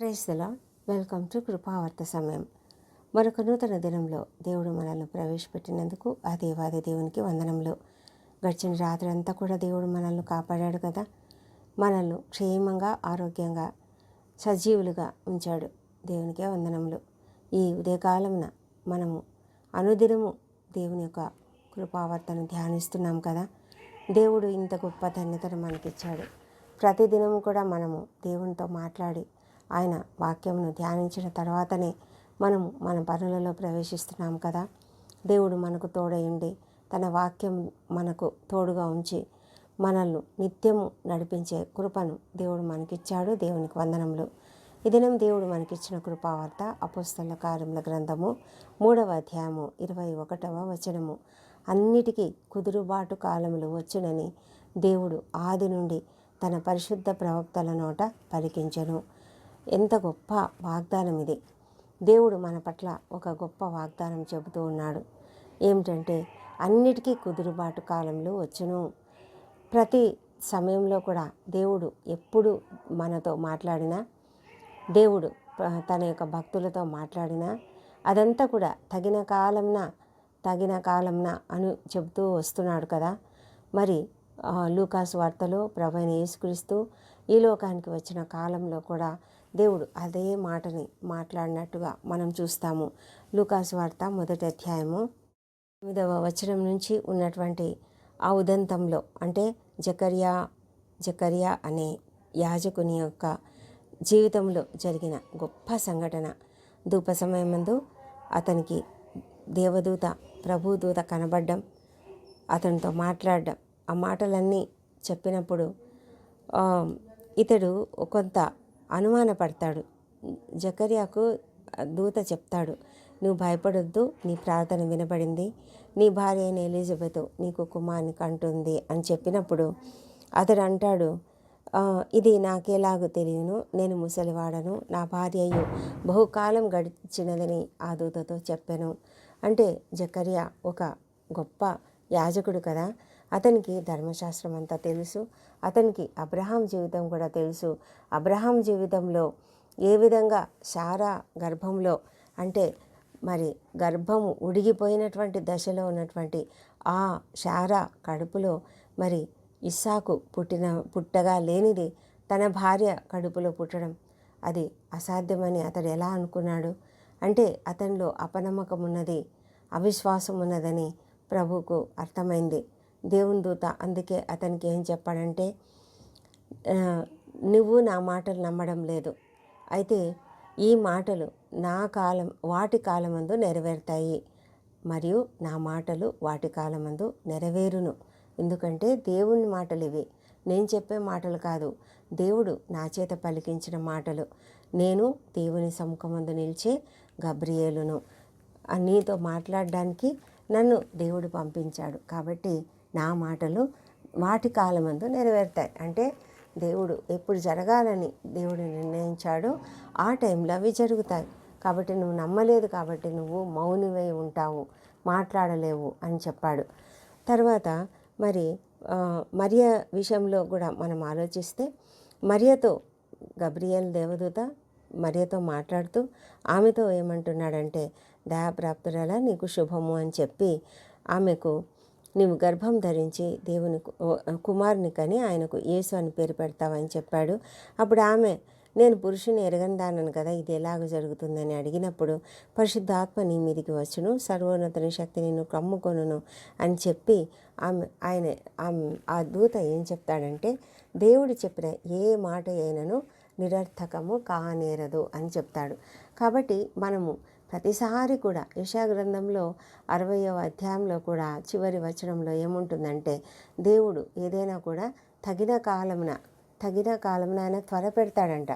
ప్రైజ్దలా welcome to కృపావర్త సమయం. మరొక నూతన దినంలో దేవుడు మనల్ని ప్రవేశపెట్టినందుకు ఆ దేవాది దేవునికి వందనములు. గడిచిన రాత్రి అంతా కూడా దేవుడు మనల్ని కాపాడాడు కదా. మనల్ని క్షేమంగా ఆరోగ్యంగా సజీవులుగా ఉంచాడు. దేవునికే వందనములు. ఈ ఉదయకాలమున మనము అనుదినము దేవుని యొక్క కృపావర్తను ధ్యానిస్తున్నాం కదా. దేవుడు ఇంత గొప్ప ధన్యతను మనకిచ్చాడు. ప్రతిదినము కూడా మనము దేవునితో మాట్లాడి ఆయన వాక్యమును ధ్యానించిన తర్వాతనే మనము మన పనులలో ప్రవేశిస్తున్నాం కదా. దేవుడు మనకు తోడయుండి తన వాక్యం మనకు తోడుగా ఉంచి మనల్ని నిత్యము నడిపించే కృపను దేవుడు మనకిచ్చాడు. దేవునికి వందనములు. ఈ దినం దేవుడు మనకిచ్చిన కృపావార్త అపుస్తల కార్యముల గ్రంథము మూడవ అధ్యాయము ఇరవై ఒకటవ వచనము. అన్నిటికీ కుదురుబాటు కాలములు వచ్చునని దేవుడు ఆది నుండి తన పరిశుద్ధ ప్రవక్తల నోట పలికించెను. ఎంత గొప్ప వాగ్దానం ఇది. దేవుడు మన పట్ల ఒక గొప్ప వాగ్దానం చెబుతూ ఉన్నాడు. ఏమిటంటే అన్నిటికీ కుదురుబాటు కాలంలో వచ్చును. ప్రతి సమయంలో కూడా దేవుడు ఎప్పుడు మనతో మాట్లాడినా దేవుడు తన యొక్క భక్తులతో మాట్లాడినా అదంతా కూడా తగిన కాలంన తగిన కాలంన అని చెబుతూ వస్తున్నాడు కదా. మరి లూకాస్ వార్తలో ప్రభైన యేసుక్రీస్తు ఈ లోకానికి వచ్చిన కాలంలో కూడా దేవుడు అదే మాటని మాట్లాడినట్టుగా మనం చూస్తాము. లూకాసు వార్త మొదటి అధ్యాయము ఎనిమిదవ వచనం నుంచి ఉన్నటువంటి ఆ ఉదంతంలో అంటే జకర్యా జకర్యా అనే యాజకుని యొక్క జీవితంలో జరిగిన గొప్ప సంఘటన. ధూప సమయమందు అతనికి దేవదూత ప్రభుదూత కనబడ్డం అతనితో మాట్లాడడం. ఆ మాటలన్నీ చెప్పినప్పుడు ఇతడు కొంత అనుమానపడతాడు. జకర్యాకు దూత చెప్తాడు నువ్వు భయపడొద్దు నీ ప్రార్థన వినబడింది. నీ భార్య అయిన ఎలిజబెత్ నీకు కుమార్ని కంటుంది అని చెప్పినప్పుడు అతడు అంటాడు ఇది నాకేలాగో తెలియను. నేను ముసలివాడను. నా భార్యయు బహుకాలం గడిచినదని ఆ దూతతో చెప్పాను. అంటే జకర్యా ఒక గొప్ప యాజకుడు కదా. అతనికి ధర్మశాస్త్రం అంతా తెలుసు. అతనికి అబ్రహాం జీవితం కూడా తెలుసు. అబ్రహాం జీవితంలో ఏ విధంగా శారా గర్భంలో అంటే మరి గర్భము ఉడిగిపోయినటువంటి దశలో ఉన్నటువంటి ఆ శారా కడుపులో మరి ఇస్సాకు పుట్టిన పుట్టగా లేనిది తన భార్య కడుపులో పుట్టడం అది అసాధ్యమని అతడు ఎలా అనుకున్నాడు? అంటే అతనిలో అపనమ్మకం ఉన్నది అవిశ్వాసం ఉన్నదని ప్రభుకు అర్థమైంది. దేవుని దూత అందుకే అతనికి ఏం చెప్పాడంటే నువ్వు నా మాటలు నమ్మడం లేదు. అయితే ఈ మాటలు నా కాలం వాటి కాలమందు నెరవేరుతాయి. మరియు నా మాటలు వాటి కాలమందు నెరవేరును. ఎందుకంటే దేవుని మాటలు ఇవి. నేను చెప్పే మాటలు కాదు. దేవుడు నా చేత పలికించిన మాటలు. నేను దేవుని సముఖమందు నిలిచే గబ్రియేలును. నీతో మాట్లాడడానికి నన్ను దేవుడు పంపించాడు. కాబట్టి నా మాటలు వాటి కాలమందు నెరవేరుతాయి. అంటే దేవుడు ఎప్పుడు జరగాలని దేవుడు నిర్ణయించాడో ఆ టైంలో అవి జరుగుతాయి. కాబట్టి నువ్వు నమ్మలేదు కాబట్టి నువ్వు మౌనివై ఉంటావు మాట్లాడలేవు అని చెప్పాడు. తర్వాత మరి మరియ విషయంలో కూడా మనం ఆలోచిస్తే మరియతో గబ్రియల్ దేవదూత మరియతో మాట్లాడుతూ ఆమెతో ఏమంటున్నాడంటే దయాప్రాప్తురాల నీకు శుభము అని చెప్పి ఆమెకు నీవు గర్భం ధరించి దేవుని కుమారుని కని ఆయనకు యేసు అని పేరు పెడతావని చెప్పాడు. అప్పుడు ఆమె నేను పురుషుని ఎరగందానను కదా ఇది ఎలాగ జరుగుతుందని అడిగినప్పుడు పరిశుద్ధాత్మ నీ మీదికి వచ్చును సర్వోన్నతని శక్తి నేను కమ్ముకొనును అని చెప్పి ఆమె ఆయన ఆ దూత ఏం చెప్తాడంటే దేవుడు చెప్పిన ఏ మాట అయినను నిరర్థకము కానేరదు అని చెప్తాడు. కాబట్టి మనము ప్రతిసారి కూడా యశా గ్రంథంలో అరవయవ అధ్యాయంలో కూడా చివరి వచనంలో ఏముంటుందంటే దేవుడు ఏదైనా కూడా తగిన కాలమున తగిన కాలమున ఆయన త్వర పెడతాడంట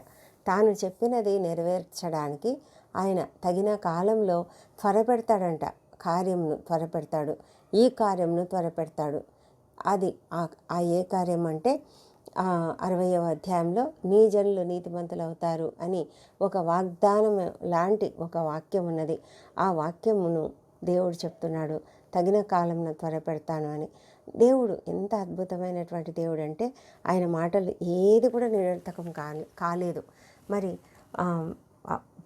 తాను చెప్పినది నెరవేర్చడానికి ఆయన తగిన కాలంలో త్వరపెడతాడంట. కార్యంను త్వరపెడతాడు. ఈ కార్యంను త్వరపెడతాడు. అది ఆ- ఆ ఏ కార్యం అంటే అరవయవ అధ్యాయంలో నీ జనులు నీతిమంతులు అవుతారు అని ఒక వాగ్దానం లాంటి ఒక వాక్యం ఉన్నది. ఆ వాక్యమును దేవుడు చెప్తున్నాడు తగిన కాలంలో త్వరపెడతాను అని. దేవుడు ఎంత అద్భుతమైనటువంటి దేవుడు అంటే ఆయన మాటలు ఏది కూడా నిరర్థకం కాలేదు. మరి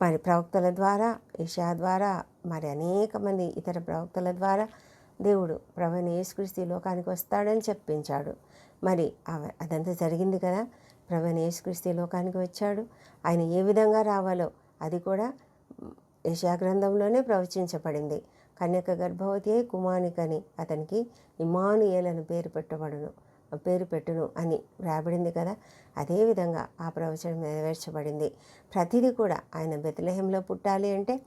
మరి ప్రవక్తల ద్వారా ఇషా ద్వారా మరి అనేక మంది ఇతర ప్రవక్తల ద్వారా దేవుడు ప్రభుని యేసుక్రీస్తు ఈ లోకానికి వస్తాడని చెప్పించాడు. మరి అదంతా జరిగింది కదా. ప్రభుని యేసుక్రీస్తు ఈ లోకానికి వచ్చాడు. ఆయన ఏ విధంగా రావాలో అది కూడా యెషయా గ్రంథంలోనే ప్రవచించబడింది. కన్యక గర్భవతి అయి కుమానికని అతనికి ఇమానుయేలను పేరు పెట్టబడును పేరు పెట్టును అని రాబడింది కదా. అదేవిధంగా ఆ ప్రవచనం నెరవేర్చబడింది. ప్రతిదీ కూడా ఆయన బెతలహంలో పుట్టాలి అంటే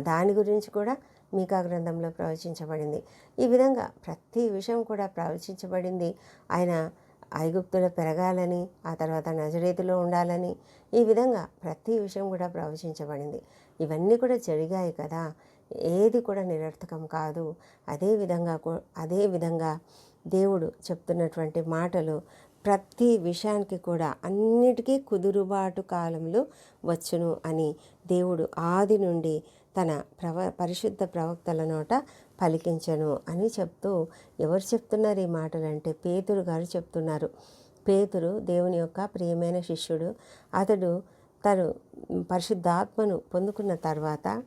దాని గురించి కూడా మీకా గ్రంథంలో ప్రవచించబడింది. ఈ విధంగా ప్రతి విషయం కూడా ప్రవచించబడింది. ఆయన ఐగుప్తులో పెరగాలని ఆ తర్వాత నజరేతులో ఉండాలని ఈ విధంగా ప్రతి విషయం కూడా ప్రవచించబడింది. ఇవన్నీ కూడా జరిగాయి కదా. ఏది కూడా నిరర్థకం కాదు. అదే విధంగా అదే విధంగా దేవుడు చెప్తున్నటువంటి మాటలు ప్రతి విషయానికి కూడా అన్నిటికీ కుదురుబాటు కాలంలో వచ్చును అని దేవుడు ఆది నుండి తన ప్రవ పరిశుద్ధ ప్రవక్తల నోట పలికించను అని చెప్తూ ఎవరు చెప్తున్నారు ఈ మాటలు అంటే పేతురు గారు చెప్తున్నారు. పేతురు దేవుని యొక్క ప్రియమైన శిష్యుడు. అతడు తను పరిశుద్ధాత్మను పొందుకున్న తర్వాత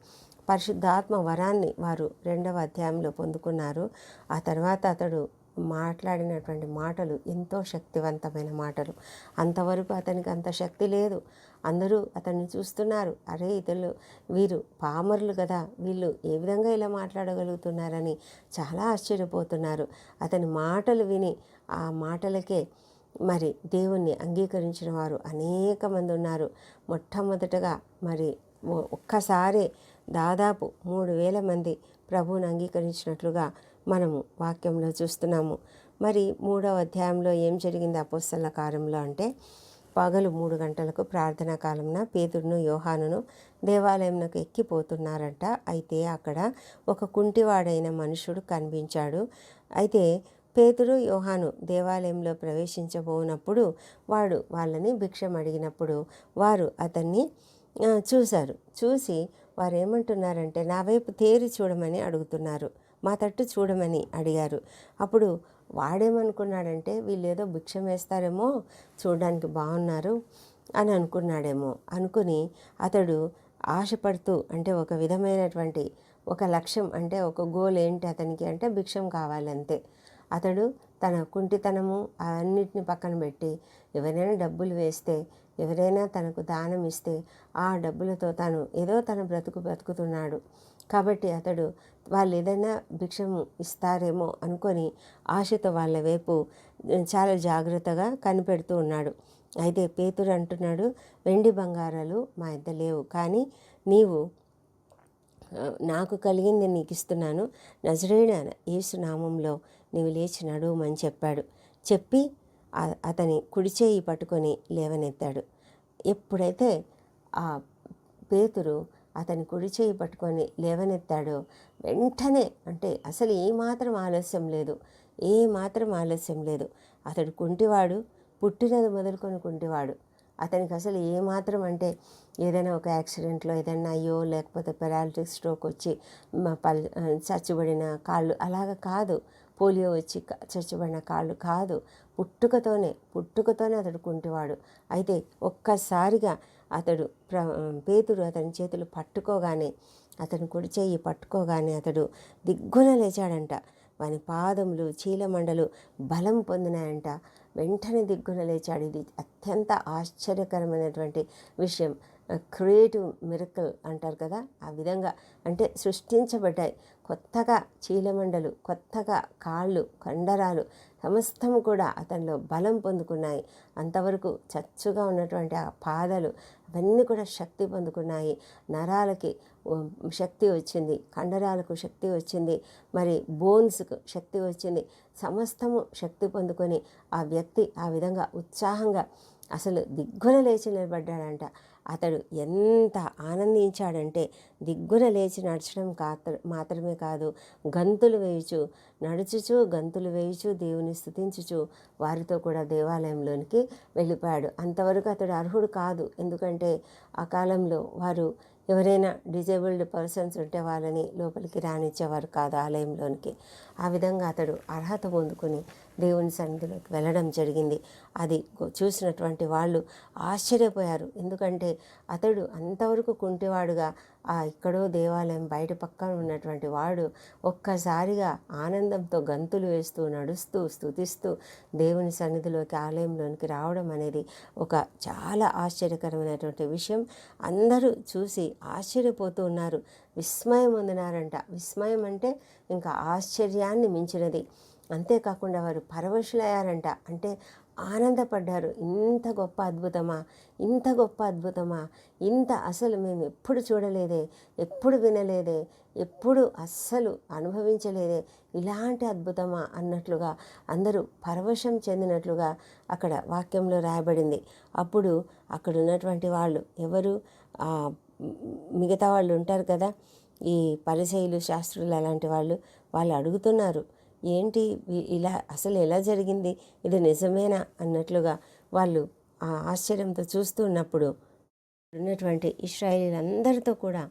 పరిశుద్ధాత్మ వరాన్ని వారు రెండవ అధ్యాయంలో పొందుకున్నారు. ఆ తర్వాత అతడు మాట్లాడినటువంటి మాటలు ఎంతో శక్తివంతమైన మాటలు. అంతవరకు అతనికి అంత శక్తి లేదు. అందరూ అతన్ని చూస్తున్నారు. అరే ఇతరులు వీరు పామరులు కదా వీళ్ళు ఏ విధంగా ఇలా మాట్లాడగలుగుతున్నారని చాలా ఆశ్చర్యపోతున్నారు. అతని మాటలు విని ఆ మాటలకే మరి దేవుణ్ణి అంగీకరించిన వారు అనేక మంది ఉన్నారు. మొట్టమొదటగా మరి ఒక్కసారి ఒక్కసారే దాదాపు మూడు వేల మంది ప్రభువుని అంగీకరించినట్లుగా మనము వాక్యంలో చూస్తున్నాము. మరి మూడవ అధ్యాయంలో ఏం జరిగింది అపోస్తల కాలంలో అంటే పగలు మూడు గంటలకు ప్రార్థనా కాలంన పేతుడును యోహానును దేవాలయంకు ఎక్కిపోతున్నారంట. అయితే అక్కడ ఒక కుంటివాడైన మనుషుడు కనిపించాడు. అయితే పేతుడు యోహాను దేవాలయంలో ప్రవేశించబోనప్పుడు వాడు వాళ్ళని భిక్షం అడిగినప్పుడు వారు అతన్ని చూశారు. చూసి వారు ఏమంటున్నారంటే నా వైపు తేరి చూడమని అడుగుతున్నారు. మా తట్టు చూడమని అడిగారు. అప్పుడు వాడేమనుకున్నాడంటే వీళ్ళు ఏదో భిక్షం వేస్తారేమో చూడడానికి బాగున్నారు అని అనుకున్నాడేమో. అనుకుని అతడు ఆశపడుతూ అంటే ఒక విధమైనటువంటి ఒక లక్ష్యం అంటే ఒక గోల్ ఏంటి అతనికి అంటే భిక్షం కావాలంతే. అతడు తన కుంటితనము అన్నిటిని పక్కన పెట్టి ఎవరైనా డబ్బులు వేస్తే ఎవరైనా తనకు దానం ఇస్తే ఆ డబ్బులతో తను ఏదో తన బ్రతుకు బ్రతుకుతున్నాడు కాబట్టి అతడు వాళ్ళు ఏదైనా భిక్షం ఇస్తారేమో అనుకొని ఆశతో వాళ్ళ వైపు చాలా జాగ్రత్తగా కనిపెడుతూ ఉన్నాడు. అయితే పేతురు అంటున్నాడు వెండి బంగారాలు మా ఇద్ద లేవు కానీ నీవు నాకు కలిగింది నీకు ఇస్తున్నాను. నజరేణ యేసు నామంలో నీవు లేచి నడువమని చెప్పాడు. చెప్పి అతని కుడి చేయి పట్టుకొని లేవనెత్తాడు. ఎప్పుడైతే ఆ పేతురు అతని కుడి చేయి పట్టుకొని లేవనెత్తాడో. వెంటనే అంటే అసలు ఏమాత్రం ఆలస్యం లేదు ఏ మాత్రం ఆలస్యం లేదు. అతడు కుంటివాడు పుట్టినది మొదలుకొని కుంటివాడు. అతనికి అసలు ఏమాత్రం అంటే ఏదైనా ఒక యాక్సిడెంట్లో ఏదైనా అయ్యో లేకపోతే పెరాలిటిక్ స్ట్రోక్ వచ్చి పల్ చచ్చిబడిన కాళ్ళు అలాగ కాదు. పోలియో వచ్చి చచ్చిబడిన కాళ్ళు కాదు. పుట్టుకతోనే పుట్టుకతోనే అతడు కుంటివాడు. అయితే ఒక్కసారిగా అతడు ప్ర పేతుడు అతని చేతులు పట్టుకోగానే అతను కుడి చెయ్యి పట్టుకోగానే అతడు దిగ్గున లేచాడంట. వాని పాదములు చీలమండలు బలం పొందినాయంట. వెంటనే దిగ్గున లేచాడు. ఇది అత్యంత ఆశ్చర్యకరమైనటువంటి విషయం. క్రియేటివ్ మిరకల్ అంటారు కదా ఆ విధంగా అంటే సృష్టించబడ్డాయి. కొత్తగా చీలమండలు కొత్తగా కాళ్ళు కండరాలు సమస్తము కూడా అతనిలో బలం పొందుకున్నాయి. అంతవరకు చచ్చుగా ఉన్నటువంటి ఆ పాదలు అవన్నీ కూడా శక్తి పొందుకున్నాయి. నరాలకి శక్తి వచ్చింది కండరాలకు శక్తి వచ్చింది మరి బోన్స్కు శక్తి వచ్చింది. సమస్తము శక్తి పొందుకొని ఆ వ్యక్తి ఆ విధంగా ఉత్సాహంగా అసలు దిగ్గున లేచి నిలబడ్డాడంట. అతడు ఎంత ఆనందించాడంటే దిగ్గున లేచి నడచడం కాత మాత్రమే కాదు గంతులు వేయుచు నడుచుచు గంతులు వేయుచు దేవుని స్థుతించుచు వారితో కూడా దేవాలయంలోనికి వెళ్ళిపోయాడు. అంతవరకు అతడు అర్హుడు కాదు. ఎందుకంటే ఆ కాలంలో వారు ఎవరైనా డిజేబుల్డ్ పర్సన్స్ ఉంటే వాళ్ళని లోపలికి రానిచ్చేవారు కాదు ఆలయంలోనికి. ఆ విధంగా అతడు అర్హత పొందుకుని దేవుని సన్నిధిలోకి వెళ్ళడం జరిగింది. అది చూసినటువంటి వాళ్ళు ఆశ్చర్యపోయారు. ఎందుకంటే అతడు అంతవరకు కుంటివాడుగా ఆ ఎక్కడో దేవాలయం బయట పక్కన ఉన్నటువంటి వాడు ఒక్కసారిగా ఆనందంతో గంతులు వేస్తూ నడుస్తూ స్తుతిస్తూ దేవుని సన్నిధిలోకి ఆలయంలోనికి రావడం అనేది ఒక చాలా ఆశ్చర్యకరమైనటువంటి విషయం. అందరూ చూసి ఆశ్చర్యపోతూ ఉన్నారు. విస్మయం పొందినారంట. విస్మయం అంటే ఇంకా ఆశ్చర్యాన్ని మించినది. అంతేకాకుండా వారు పరవశులయ్యారంట. అంటే ఆనందపడ్డారు. ఇంత గొప్ప అద్భుతమా? ఇంత గొప్ప అద్భుతమా? ఇంత అసలు మేము ఎప్పుడు చూడలేదే ఎప్పుడు వినలేదే ఎప్పుడు అస్సలు అనుభవించలేదే ఇలాంటి అద్భుతమా అన్నట్లుగా అందరూ పరవశం చెందినట్లుగా అక్కడ వాక్యంలో రాయబడింది. అప్పుడు అక్కడ ఉన్నటువంటి వాళ్ళు ఎవరు? మిగతా వాళ్ళు ఉంటారు కదా ఈ పరిశైలు శాస్త్రులు అలాంటి వాళ్ళు వాళ్ళు అడుగుతున్నారు. ఏంటి? ఇలా అసలు ఎలా జరిగింది? ఇది నిజమేనా? అన్నట్లుగా వాళ్ళు ఆ ఆశ్చర్యంతో చూస్తూ ఉన్నప్పుడు ఉన్నటువంటి ఇస్రాయేలీలందరితో కూడా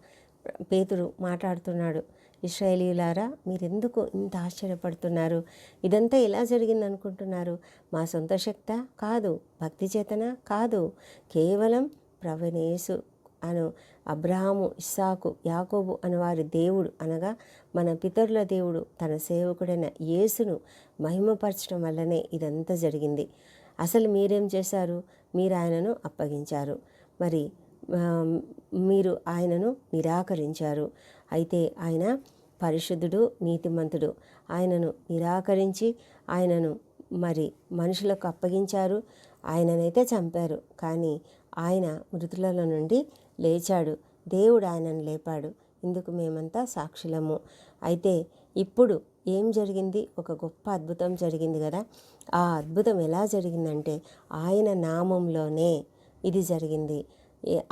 పేతురు మాట్లాడుతున్నాడు. ఇస్రాయేలీలారా మీరెందుకు ఇంత ఆశ్చర్యపడుతున్నారు? ఇదంతా ఎలా జరిగింది అనుకుంటున్నారు మా సొంత శక్త? కాదు. భక్తి చేతన? కాదు. కేవలం ప్రవణేసు అను అబ్రహాము ఇస్సాకు యాకోబు అను వారి దేవుడు అనగా మన పితరుల దేవుడు తన సేవకుడైన యేసును మహిమపరచడం వల్లనే ఇదంతా జరిగింది. అసలు మీరేం చేశారు? మీరు ఆయనను అప్పగించారు. మరి మీరు ఆయనను నిరాకరించారు. అయితే ఆయన పరిశుద్ధుడు నీతిమంతుడు. ఆయనను నిరాకరించి ఆయనను మరి మనుషులకు అప్పగించారు. ఆయననైతే చంపారు. కానీ ఆయన మృతులలో నుండి లేచాడు. దేవుడు ఆయనను లేపాడు. ఇందుకు మేమంతా సాక్షులము. అయితే ఇప్పుడు ఏం జరిగింది? ఒక గొప్ప అద్భుతం జరిగింది కదా. ఆ అద్భుతం ఎలా జరిగిందంటే ఆయన నామంలోనే ఇది జరిగింది.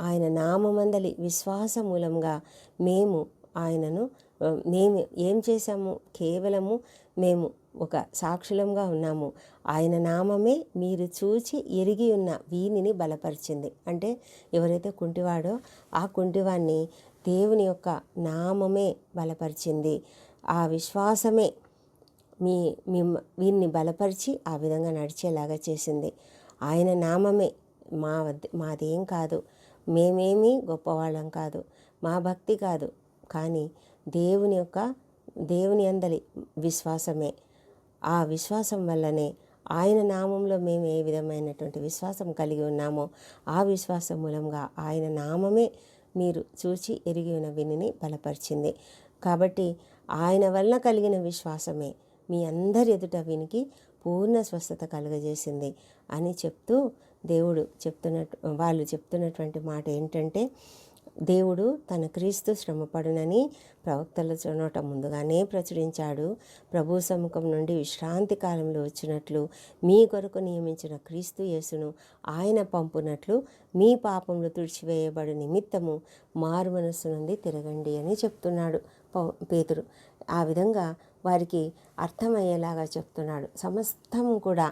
ఆయన నామమందలి విశ్వాస మూలంగా మేము ఆయనను మేము ఏం చేశాము? కేవలము మేము ఒక సాక్షులంగా ఉన్నాము. ఆయన నామమే మీరు చూచి ఎరిగి ఉన్న వీనిని బలపరిచింది. అంటే ఎవరైతే కుంటివాడో ఆ కుంటివాణ్ణి దేవుని యొక్క నామమే బలపరిచింది. ఆ విశ్వాసమే మీ మిమ్ వీరిని బలపరిచి ఆ విధంగా నడిచేలాగా చేసింది. ఆయన నామమే మా వద్ద మాదేం కాదు. మేమేమీ గొప్పవాళ్ళం కాదు. మా భక్తి కాదు. కానీ దేవుని యొక్క దేవుని అందలి విశ్వాసమే. ఆ విశ్వాసం వల్లనే ఆయన నామంలో మేము ఏ విధమైనటువంటి విశ్వాసం కలిగి ఉన్నామో ఆ విశ్వాసం మూలంగా ఆయన నామమే మీరు చూచి ఎరిగి ఉన్న వినిని బలపరిచింది. కాబట్టి ఆయన వలన కలిగిన విశ్వాసమే మీ అందరి ఎదుట వినికి పూర్ణ స్వస్థత కలుగజేసింది అని చెప్తూ దేవుడు చెప్తున్న వాళ్ళు చెప్తున్నటువంటి మాట ఏంటంటే దేవుడు తన క్రీస్తు శ్రమపడునని ప్రవక్తల చూడటం ముందుగానే ప్రచురించాడు. ప్రభు సముఖం నుండి విశ్రాంతి కాలంలో వచ్చినట్లు మీ కొరకు నియమించిన క్రీస్తు యేసును ఆయన పంపునట్లు మీ పాపములు తుడిచివేయబడు నిమిత్తము మారు మనస్సు నుండి తిరగండి అని చెప్తున్నాడు పేతురు. ఆ విధంగా వారికి అర్థమయ్యేలాగా చెప్తున్నాడు. సమస్తం కూడా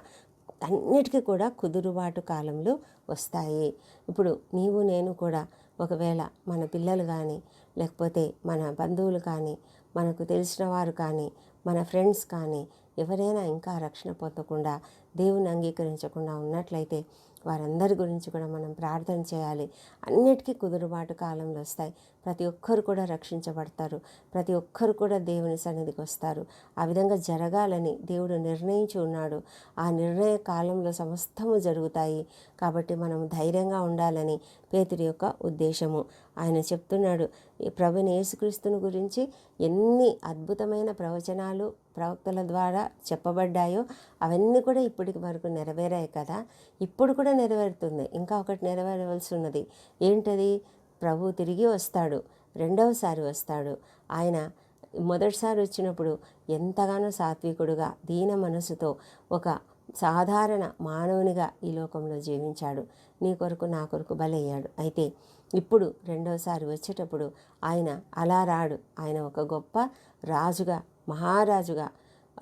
అన్నిటికీ కూడా కుదురుబాటు కాలంలో వస్తాయి. ఇప్పుడు నీవు నేను కూడా ఒకవేళ మన పిల్లలు కానీ లేకపోతే మన బంధువులు కానీ మనకు తెలిసిన వారు కానీ మన ఫ్రెండ్స్ కానీ ఎవరైనా ఇంకా రక్షణ పొందకుండా దేవుని అంగీకరించకుండా ఉన్నట్లయితే వారందరి గురించి కూడా మనం ప్రార్థన చేయాలి. అన్నిటికీ కుదురుబాటు కాలంలో వస్తాయి. ప్రతి ఒక్కరు కూడా రక్షించబడతారు. ప్రతి ఒక్కరు కూడా దేవుని సన్నిధికి వస్తారు. ఆ విధంగా జరగాలని దేవుడు నిర్ణయించి ఉన్నాడు. ఆ నిర్ణయ కాలంలో సమస్తము జరుగుతాయి. కాబట్టి మనం ధైర్యంగా ఉండాలని పేతురి యొక్క ఉద్దేశము. ఆయన చెప్తున్నాడు ఈ ప్రభుని యేసుక్రీస్తుని గురించి ఎన్ని అద్భుతమైన ప్రవచనాలు ప్రవక్తల ద్వారా చెప్పబడ్డాయో అవన్నీ కూడా ఇప్పటికి వరకు నెరవేరాయి కదా. ఇప్పుడు కూడా నెరవేరుతుంది. ఇంకా ఒకటి నెరవేరవలసి ఉన్నది. ఏంటది? ప్రభు తిరిగి వస్తాడు. రెండవసారి వస్తాడు. ఆయన మొదటిసారి వచ్చినప్పుడు ఎంతగానో సాత్వికుడుగా దీన మనసుతో ఒక సాధారణ మానవునిగా ఈ లోకంలో జీవించాడు. నీ కొరకు నా కొరకు బలయ్యాడు. అయితే ఇప్పుడు రెండవసారి వచ్చేటప్పుడు ఆయన అలా రాడు. ఆయన ఒక గొప్ప రాజుగా మహారాజుగా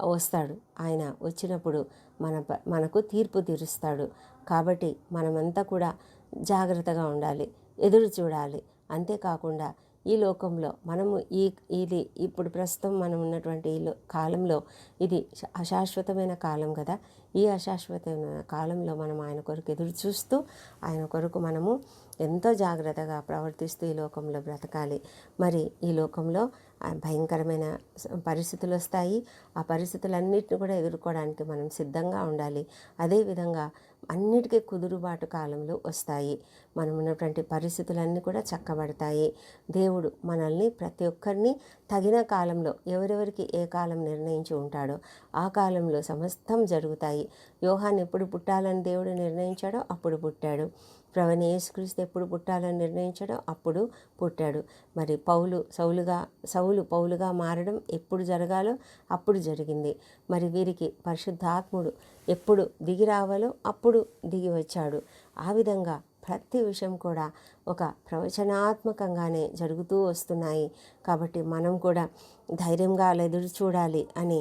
వస్తాడు. ఆయన వచ్చినప్పుడు మన ప- మనకు తీర్పు తీరుస్తాడు. కాబట్టి మనమంతా కూడా జాగ్రత్తగా ఉండాలి ఎదురు చూడాలి. అంతేకాకుండా ఈ లోకంలో మనము ఈ ఇది ఇప్పుడు ప్రస్తుతం మనం ఉన్నటువంటి ఈ లో- కాలంలో ఇది అశాశ్వతమైన కాలం కదా. ఈ అశాశ్వతమైన కాలంలో మనం ఆయన కొరకు ఎదురు చూస్తూ ఆయన కొరకు మనము ఎంతో జాగ్రత్తగా ప్రవర్తిస్తూ ఈ లోకంలో బ్రతకాలి. మరి ఈ లోకంలో భయంకరమైన పరిస్థితులు వస్తాయి ఆ పరిస్థితులన్నిటిని కూడా ఎదుర్కోవడానికి మనం సిద్ధంగా ఉండాలి. అదేవిధంగా అన్నిటికీ కుదురుబాటు కాలంలో వస్తాయి. మనం ఉన్నటువంటి పరిస్థితులన్నీ కూడా చక్కబడతాయి. దేవుడు మనల్ని ప్రతి ఒక్కరిని తగిన కాలంలో ఎవరెవరికి ఏ కాలం నిర్ణయించి ఉంటాడో ఆ కాలంలో సమస్తం జరుగుతాయి. యోహాన్ ఎప్పుడు పుట్టాలని దేవుడు నిర్ణయించాడో అప్పుడు పుట్టాడు. ప్రవణ యేసుక్రీస్తు ఎప్పుడు పుట్టాలని నిర్ణయించడం అప్పుడు పుట్టాడు. మరి పౌలు సౌలుగా సౌలు పౌలుగా మారడం ఎప్పుడు జరగాలో అప్పుడు జరిగింది. మరి వీరికి పరిశుద్ధాత్ముడు ఎప్పుడు దిగి రావాలో అప్పుడు దిగి వచ్చాడు. ఆ విధంగా ప్రతి విషయం కూడా ఒక ప్రవచనాత్మకంగానే జరుగుతూ వస్తున్నాయి. కాబట్టి మనం కూడా ధైర్యంగా అలా ఎదురు చూడాలి అని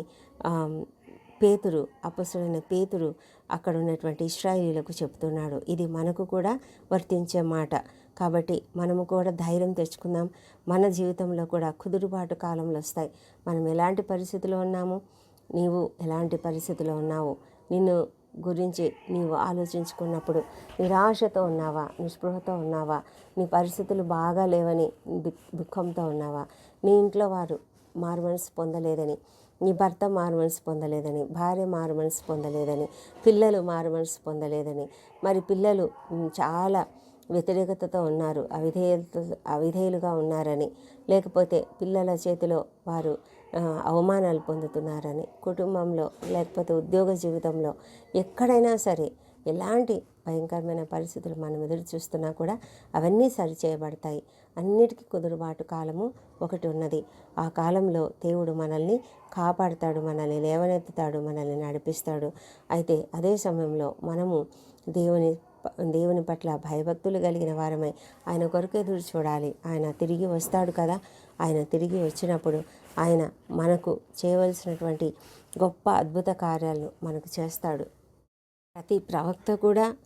పేతురు అపసుడైన పేతురు అక్కడ ఉన్నటువంటి ఇస్రాయిలీలకు చెప్తున్నాడు. ఇది మనకు కూడా వర్తించే మాట. కాబట్టి మనము కూడా ధైర్యం తెచ్చుకుందాం. మన జీవితంలో కూడా కుదురుబాటు కాలంలో వస్తాయి. మనం ఎలాంటి పరిస్థితిలో ఉన్నాము? నీవు ఎలాంటి పరిస్థితిలో ఉన్నావు? నిన్ను గురించి నీవు ఆలోచించుకున్నప్పుడు నిరాశతో ఉన్నావా? నిస్పృహతో ఉన్నావా? నీ పరిస్థితులు బాగా లేవని దుఃఖంతో ఉన్నావా? నీ ఇంట్లో వారు మార్మన్స్ పొందలేదని నీ భర్త మారుమనసు పొందలేదని భార్య మారుమనసు పొందలేదని పిల్లలు మారుమనసు పొందలేదని మరి పిల్లలు చాలా వ్యతిరేకతతో ఉన్నారు అవిధేయత అవిధేయులుగా ఉన్నారని లేకపోతే పిల్లల చేతిలో వారు అవమానాలు పొందుతున్నారని కుటుంబంలో లేకపోతే ఉద్యోగ జీవితంలో ఎక్కడైనా సరే ఎలాంటి భయంకరమైన పరిస్థితులు మనం ఎదురు చూస్తున్నా కూడా అవన్నీ సరిచేయబడతాయి అన్నిటికీ కుదురుబాటు కాలము ఒకటి ఉన్నది. ఆ కాలంలో దేవుడు మనల్ని కాపాడుతాడు మనల్ని లేవనెత్తుతాడు మనల్ని నడిపిస్తాడు. అయితే అదే సమయంలో మనము దేవుని దేవుని పట్ల భయభక్తులు కలిగిన వారమై ఆయన కొరకు ఎదురు చూడాలి. ఆయన తిరిగి వస్తాడు కదా? ఆయన తిరిగి వచ్చినప్పుడు ఆయన మనకు చేయవలసినటువంటి గొప్ప అద్భుత కార్యాలను మనకు చేస్తాడు. ప్రతి ప్రవక్త కూడా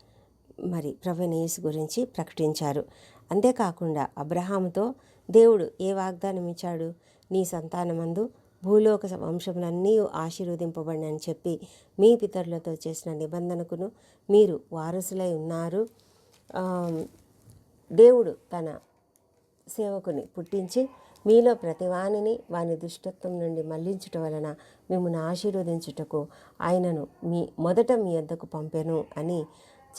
మరి ప్రవణేసు గురించి ప్రకటించారు. అంతేకాకుండా అబ్రహాముతో దేవుడు ఏ వాగ్దానం ఇచ్చాడు నీ సంతానమందు భూలోక వంశములన్నీ ఆశీర్వదింపబడి అని చెప్పి మీ పితరులతో చేసిన నిబంధనకును మీరు వారసులై ఉన్నారు. దేవుడు తన సేవకుని పుట్టించి మీలో ప్రతి వానిని వాని దుష్టత్వం నుండి మళ్ళించుట వలన మిమ్మల్ని ఆశీర్వదించుటకు ఆయనను మీ మొదట మీ వద్దకు పంపెను అని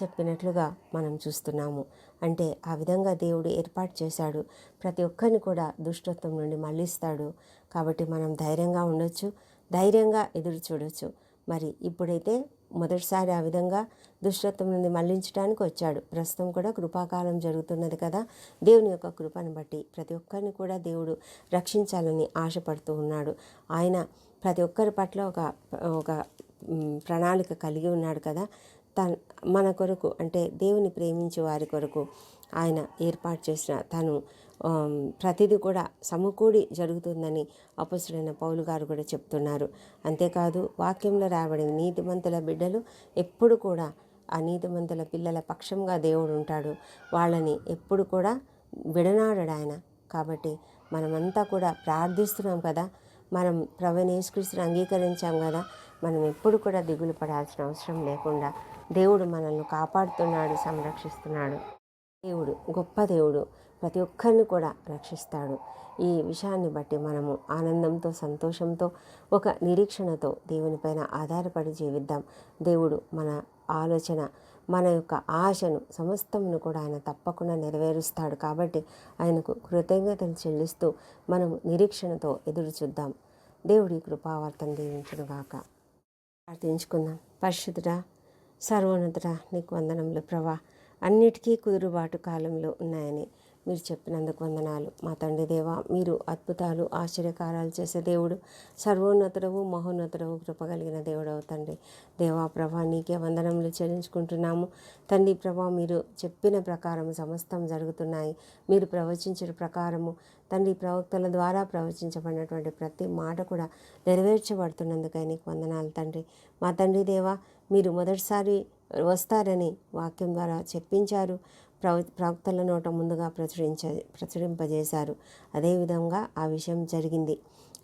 చెప్పినట్లుగా మనం చూస్తున్నాము. అంటే ఆ విధంగా దేవుడు ఏర్పాటు చేశాడు. ప్రతి ఒక్కరిని కూడా దుష్టత్వం నుండి మళ్ళిస్తాడు. కాబట్టి మనం ధైర్యంగా ఉండొచ్చు ధైర్యంగా ఎదురు చూడొచ్చు. మరి ఇప్పుడైతే మొదటిసారి ఆ విధంగా దుష్టత్వం నుండి మళ్ళించడానికి వచ్చాడు. ప్రస్తుతం కూడా కృపాకాలం జరుగుతున్నది కదా. దేవుని యొక్క కృపను బట్టి ప్రతి ఒక్కరిని కూడా దేవుడు రక్షించాలని ఆశపడుతూ ఉన్నాడు. ఆయన ప్రతి ఒక్కరి పట్ల ఒక ఒక ప్రణాళిక కలిగి ఉన్నాడు కదా. తన మన కొరకు అంటే దేవుని ప్రేమించే వారి కొరకు ఆయన ఏర్పాటు చేసిన తను ప్రతిదీ కూడా సమకూడి జరుగుతుందని అపసుడైన పౌలు గారు కూడా చెప్తున్నారు. అంతేకాదు వాక్యంలో రాబడిన నీతిమంతుల బిడ్డలు ఎప్పుడు కూడా ఆ నీతిమంతుల పిల్లల పక్షంగా దేవుడు ఉంటాడు. వాళ్ళని ఎప్పుడు కూడా విడనాడడు ఆయన. కాబట్టి మనమంతా కూడా ప్రార్థిస్తున్నాం కదా మనం ప్రవీణ యేసుక్రీస్తుని అంగీకరించాం కదా మనం ఎప్పుడు కూడా దిగులు పడాల్సిన అవసరం లేకుండా దేవుడు మనల్ని కాపాడుతున్నాడు సంరక్షిస్తున్నాడు. దేవుడు గొప్ప దేవుడు ప్రతి ఒక్కరిని కూడా రక్షిస్తాడు. ఈ విషయాన్ని బట్టి మనము ఆనందంతో సంతోషంతో ఒక నిరీక్షణతో దేవునిపైన ఆధారపడి జీవిద్దాం. దేవుడు మన ఆలోచన మన యొక్క ఆశను సమస్తమును కూడా ఆయన తప్పకుండా నెరవేరుస్తాడు కాబట్టి ఆయనకు కృతజ్ఞతలు చెల్లిస్తూ మనం నిరీక్షణతో ఎదురు చూద్దాం. దేవుడి కృపావర్తను దీవించునుగాక. ప్రార్థించుకుందాం. పరిశుద్ధుడా సర్వోన్నతుడ నీకు వందనములు ప్రభా. అన్నిటికీ కుదురుబాటు కాలంలో ఉన్నాయని మీరు చెప్పినందుకు వందనాలు. మా తండ్రి దేవ మీరు అద్భుతాలు ఆశ్చర్యకారాలు చేసే దేవుడు సర్వోన్నతుడవు మహోన్నతుడవు కృపగలిగిన దేవుడవు తండ్రి. దేవా ప్రభా నీకే వందనములు చెల్లించుకుంటున్నాము. తండ్రి ప్రభా మీరు చెప్పిన ప్రకారం సమస్తం జరుగుతున్నాయి. మీరు ప్రవచించిన ప్రకారము తండ్రి ప్రవక్తల ద్వారా ప్రవచించబడినటువంటి ప్రతి మాట కూడా నెరవేర్చబడుతున్నందుకై నీకు వందనాలు తండ్రి. మా తండ్రి దేవా మీరు మొదటిసారి వస్తారని వాక్యం ద్వారా చెప్పించారు. ప్రవ ప్రవక్తల నోట ముందుగా ప్రచురించ ప్రచురింపజేశారు. అదేవిధంగా ఆ విషయం జరిగింది.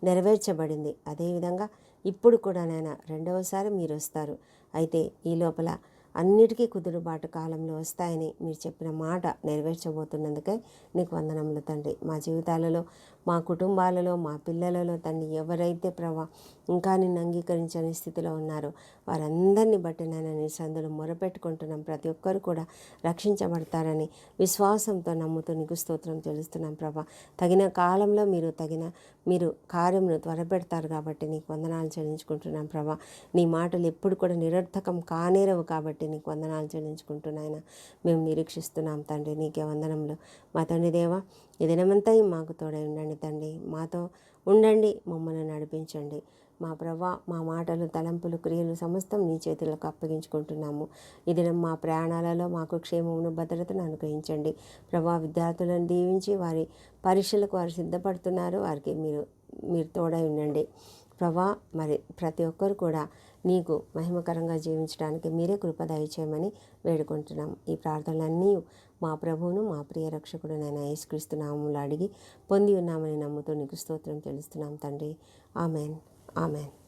నెరవేర్చబడింది. అదేవిధంగా ఇప్పుడు కూడా నాయన రెండవసారి మీరు వస్తారు. అయితే ఈ లోపల అన్నిటికీ కుదురుబాటు కాలంలో వస్తాయని మీరు చెప్పిన మాట నెరవేర్చబోతున్నందుకే నీకు వందనములు తండ్రి. మా జీవితాలలో మా కుటుంబాలలో మా పిల్లలలో తండ్రి ఎవరైతే ప్రభా ఇంకా నిన్ను అంగీకరించని స్థితిలో ఉన్నారో వారందరినీ బట్టి నేను నీ సందులు మొరపెట్టుకుంటున్నాం. ప్రతి ఒక్కరు కూడా రక్షించబడతారని విశ్వాసంతో నమ్ముతూ నీకు స్తోత్రం తెలుస్తున్నాం ప్రభా. తగిన కాలంలో మీరు తగిన మీరు కార్యమును త్వరపెడతారు కాబట్టి నీకు వందనాలు చెల్లించుకుంటున్నాం ప్రభా. నీ మాటలు ఎప్పుడు కూడా నిరర్థకం కానేరవు కాబట్టి నీకు వందనాలు చెల్లించుకుంటున్నాయన మేము నిరీక్షిస్తున్నాం తండ్రి నీకే వందనంలో మా తండ్రి దేవా ఈ దినమంతా మాకు తోడై ఉండండి తండ్రి. మాతో ఉండండి మమ్మల్ని నడిపించండి. మా ప్రభా మా మాటలు తలంపులు క్రియలు సమస్తం నీ చేతులకు అప్పగించుకుంటున్నాము. ఈ దినం మా ప్రయాణాలలో మాకు క్షేమమును భద్రతను అనుగ్రహించండి. ప్రభా విద్యార్థులను దీవించి వారి పరీక్షలకు వారు సిద్ధపడుతున్నారు. వారికి మీరు మీరు తోడై ఉండండి. ప్రభా మరి ప్రతి ఒక్కరు కూడా నీకు మహిమకరంగా జీవించడానికి మీరే కృప దయచేయమని వేడుకుంటున్నాం. ఈ ప్రార్థనలన్నీ మా ప్రభువును మా ప్రియ రక్షకుడు నేను యేసుక్రీస్తు నామములు అడిగి పొంది ఉన్నామని నమ్ముతూ నీకు స్తోత్రం తెలుస్తున్నాం తండ్రి. ఆమెన్. ఆమెన్.